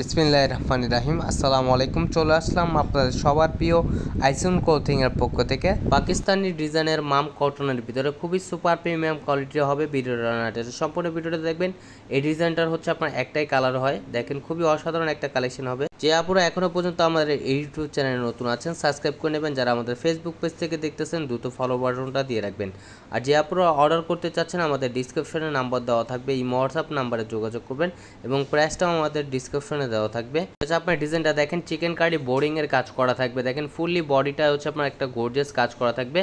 বিসমিল্লাহ রহমান রাহিম। আসসালামু আলাইকুম, চলে আসলাম আপনাদের সবার প্রিয় আইসুন কোথিংয়ের পক্ষ থেকে। পাকিস্তানি ডিজাইনের মাম কটনের ভিতরে খুবই সুপার প্রিমিয়াম কোয়ালিটির হবে ভিডিওটা সম্পূর্ণ ভিডিওটা দেখবেন, এই ডিজাইনটার হচ্ছে আপনার একটাই কালার হয়। দেখেন, খুবই অসাধারণ একটা কালেকশন হবে। যে আপুরা এখনও পর্যন্ত আমাদের এই ইউটিউব চ্যানেলে নতুন আছেন, সাবস্ক্রাইব করে নেবেন। যারা আমাদের ফেসবুক পেজ থেকে দেখতেছেন, দ্রুত ফলো বাটনটা দিয়ে রাখবেন। আর যে আপুরা অর্ডার করতে চাচ্ছেন, আমাদের ডিসক্রিপশনে নাম্বার দেওয়া থাকবে, এই হোয়াটসঅ্যাপ নাম্বারে যোগাযোগ করবেন এবং প্রাইসটাও আমাদের ডিসক্রিপশনে দেওয়া থাকবে। আচ্ছা আপনার ডিজাইনটা দেখেন চিকেন কারি বোর্ডিং এর কাজ করা থাকবে। দেখেন ফুললি বডিটা হচ্ছে আপনার একটা গর্জিয়াস কাজ করা থাকবে।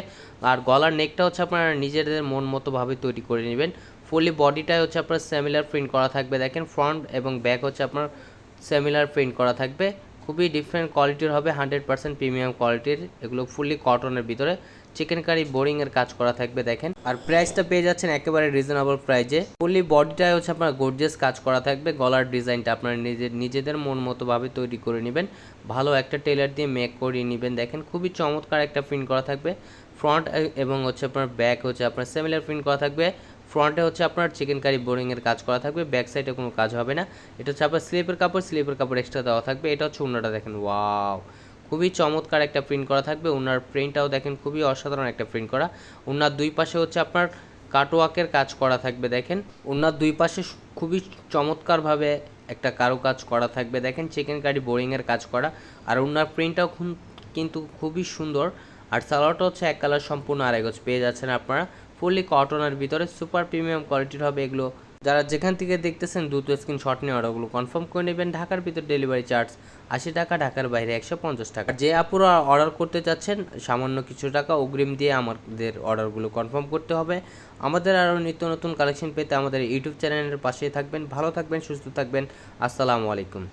আর গলার নেকটা হচ্ছে আপনার নিজেদের মন মতো ভাবে তৈরি করে নেবেন। ফুললি বডিটাই হচ্ছে আপনার সেমিলার প্রিন্ট করা থাকবে। দেখেন ফ্রন্ট এবং ব্যাক হচ্ছে আপনার সেমিলার প্রিন্ট করা থাকবে। খুবই ডিফারেন্ট কোয়ালিটির হবে হান্ড্রেড পার্সেন্ট প্রিমিয়াম কোয়ালিটির এগুলো ফুললি কটনের ভিতরে। চিকেন কারি বোরিং এর কাজ করা থাকবে, দেখেন। আর প্রাইসটা পেয়ে যাচ্ছেন একেবারে রিজনেবল প্রাইজে ফুললি বডিটাই হচ্ছে আপনার গর্জিয়াস কাজ করা থাকবে, গলার ডিজাইনটা আপনার নিজের, নিজেদের মন মতো ভাবে তৈরি করে নেবেন। ভালো একটা টেলার দিয়ে মেক করিয়ে নেবেন, দেখেন। খুবই চমৎকার একটা প্রিন্ট করা থাকবে। ফ্রন্ট এবং হচ্ছে আপনার ব্যাক হচ্ছে আপনার সিমিলার প্রিন্ট করা থাকবে। ফ্রন্টে হচ্ছে আপনার চিকেন কারি বোরিং এর কাজ করা থাকবে ব্যাক সাইডে কোনো কাজ হবে না। এটা হচ্ছে আপনার স্লিপের কাপড় স্লিপের কাপড় এক্সট্রা দেওয়া থাকবে। এটা হচ্ছে উন্নাটা, দেখেন ওয়াও খুবই চমৎকার একটা প্রিন্ট করা থাকবে। ওনার প্রিন্টটাও দেখেন খুবই অসাধারণ একটা প্রিন্ট করা। ওনার দুই পাশে হচ্ছে আপনার কাটওয়ার্কের কাজ করা থাকবে, দেখেন। ওনার দুই পাশে খুবই চমৎকারভাবে একটা কারও কাজ করা থাকবে, দেখেন। চিকেন কারি বোরিংয়ের কাজ করা। আর ওনার প্রিন্টটাও কিন্তু খুবই সুন্দর। আর সালোয়ারটা হচ্ছে এক কালার সম্পূর্ণ আড়াই গজ। পেয়ে যাচ্ছেন আপনারা। ফুললি কটনের ভিতরে সুপার প্রিমিয়াম কোয়ালিটির হবে এগুলো। যারা যেখান থেকে দেখতেছেন, দ্রুত স্ক্রিন শট নিয়ে অর্ডারগুলো কনফার্ম করে নেবেন। ঢাকার ভিতর ডেলিভারি চার্জ আশি টাকা, ঢাকার বাইরে একশো পঞ্চাশ টাকা। যে আপুরা অর্ডার করতে চাচ্ছেন, সামান্য কিছু টাকা অগ্রিম দিয়ে আমাদের অর্ডারগুলো কনফার্ম করতে হবে। আমাদের আরও নিত্য নতুন কালেকশন পেতে আমাদের ইউটিউব চ্যানেলের পাশেই থাকবেন। ভালো থাকবেন, সুস্থ থাকবেন। আসসালামু আলাইকুম।